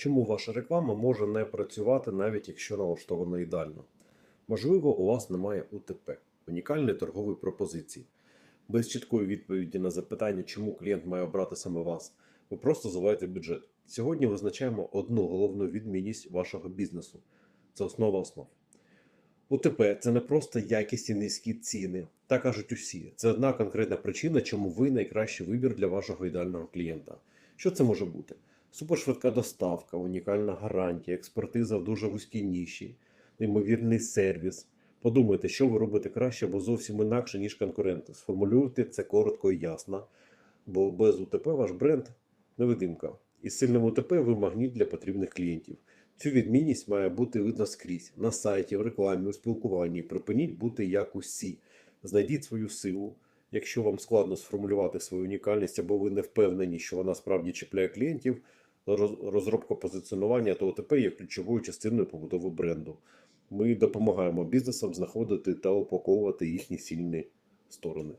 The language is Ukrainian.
Чому ваша реклама може не працювати, навіть якщо налаштована ідеально? Можливо, у вас немає УТП, унікальної торгової пропозиції. Без чіткої відповіді на запитання, чому клієнт має обрати саме вас, ви просто заливаєте бюджет. Сьогодні визначаємо одну головну відмінність вашого бізнесу. Це основа основ. УТП це не просто якість і низькі ціни. Так кажуть усі. Це одна конкретна причина, чому ви найкращий вибір для вашого ідеального клієнта. Що це може бути? Супершвидка доставка, унікальна гарантія, експертиза в дуже вузькій ніші, неймовірний сервіс. Подумайте, що ви робите краще або зовсім інакше, ніж конкуренти. Сформулюйте це коротко і ясно, бо без УТП ваш бренд невидимка. І з сильним УТП ви магніт для потрібних клієнтів. Цю відмінність має бути видно скрізь на сайті, в рекламі, у спілкуванні. Припиніть бути як усі. Знайдіть свою силу. Якщо вам складно сформулювати свою унікальність або ви не впевнені, що вона справді чіпляє клієнтів, роз- розробка позиціонування та ОТП є ключовою частиною побудови бренду. Ми допомагаємо бізнесам знаходити та упаковувати їхні сильні сторони.